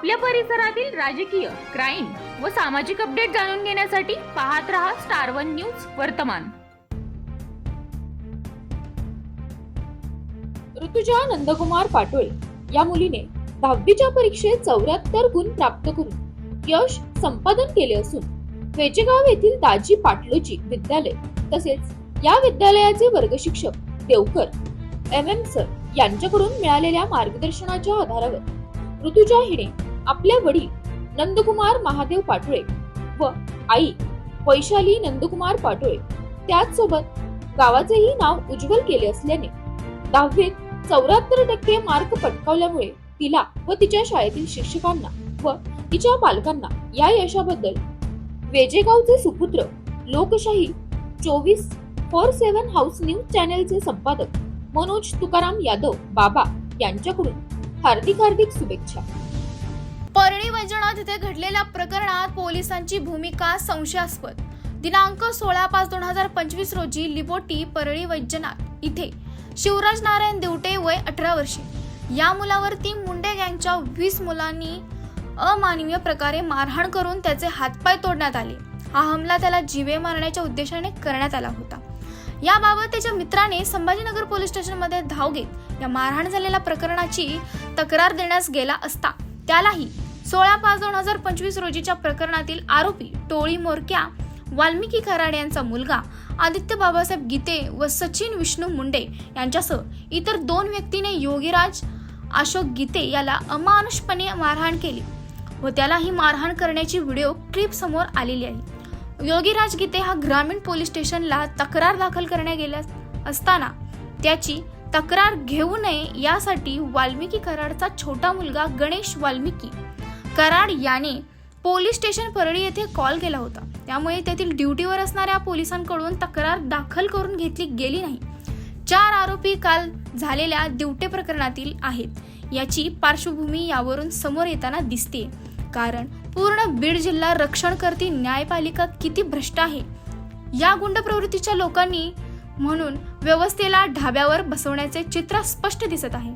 आपल्या परिसरातील राजकीय क्राईम व सामाजिक अपडेट जाणून घेण्यासाठी पाहत रहा स्टार वन न्यूज वर्तमान. ऋतुजा नंदकुमार पाटोळे या मुलीने दहावीच्या परीक्षेत चौऱ्याहत्तर गुण प्राप्त करून यश संपादन केले असून वेचेगाव येथील दाजी पाटलोजी विद्यालय तसेच या विद्यालयाचे वर्ग शिक्षक देवकर एम एम सर यांच्याकडून मिळालेल्या मार्गदर्शनाच्या आधारावर ऋतुजा हिने आपल्या वडील नंदकुमार महादेव पाटोळे व आई वैशाली नंदकुमार पाटोळे त्याचसोबत गावाचेही नाव उज्ज्वल केले असल्याने दहावीत चौऱ्याहत्तर टक्के मार्क पटकावल्यामुळे तिला व तिच्या शाळेतील शिक्षकांना व तिच्या पालकांना या यशाबद्दल वेजेगावचे सुपुत्र लोकशाही चोवीस फोर सेव्हन हाऊस न्यूज चॅनेलचे संपादक मनोज तुकाराम यादव बाबा यांच्याकडून हार्दिक हार्दिक शुभेच्छा. परळी वैजनाथ येथे घडलेल्या प्रकरणात पोलिसांची भूमिका संशयास्पद. दिनांक सोळा पाच दोन हजार पंचवीस रोजी लिबोटी परळी वैजनाथ इथे शिवराज नारायण देवटे वय अठरा वर्षे. या मुलावरती मुंडे गँगच्या वीस मुलांनी अमानवीय प्रकारे मारहाण करून त्याचे हातपाय तोडण्यात आले. हा हमला त्याला जीवे मारण्याच्या उद्देशाने करण्यात आला होता. याबाबत त्याच्या मित्राने संभाजीनगर पोलीस स्टेशनमध्ये धाव घेत या मारहाण झालेल्या प्रकरणाची तक्रार देण्यास गेला असता. त्यालाही सोळा पाच दोन हजार पंचवीस रोजीच्या प्रकरणातील आरोपी टोळी मोरक्या वाल्मिकी खराड यांचा मुलगा आदित्य बाबासाहेब गीते व सचिन विष्णू मुंडे यांच्यासह इतर दोन व्यक्तीने योगीराज अशोक गीते याला अमानुषपणे मारहाण केली व त्याला ही मारहाण करण्याची व्हिडिओ क्लिप समोर आलेली आहे. योगीराज गीते हा ग्रामीण पोलीस स्टेशनला तक्रार दाखल करण्यात गेल्या असताना त्याची तक्रार घेऊ नये यासाठी वाल्मिकी कराडचा छोटा मुलगा गणेश वाल्मिकी कराड याने पोलीस स्टेशन परळी येथे कॉल केला होता. त्यामुळे तेथील ड्युटीवर असणाऱ्या पोलिसांकडून तक्रार दाखल करून घेतली गेली नाही. चार आरोपी काल झालेल्या दिवटे प्रकरणातील आहेत. याची पार्श्वभूमी यावरून समोर येताना दिसते कारण पूर्ण बीड जिल्हा रक्षण करती न्यायपालिका किती भ्रष्ट आहे? या गुंड प्रवृत्तीच्या लोकांनी म्हणून व्यवस्थेला ढाब्यावर बसवण्याचे चित्र स्पष्ट दिसत आहे.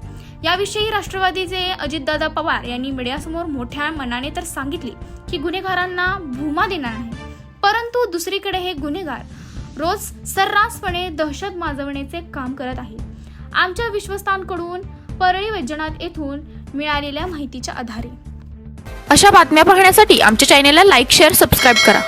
याविषयी राष्ट्रवादीचे अजितदादा पवार यांनी मीडियासमोर मोठ्या मनाने तर सांगितले की गुन्हेगारांना भूमा देणार नाही. परंतु दुसरीकडे हे गुन्हेगार रोज सर्रासपणे दहशत माजवण्याचे काम करत आहे. आमच्या विश्वस्तांकडून परळी वैजनाथ येथून मिळालेल्या माहितीच्या आधारे. अशा बातम्या पाहण्यासाठी आमच्या चॅनेलला लाईक शेअर सबस्क्राईब करा.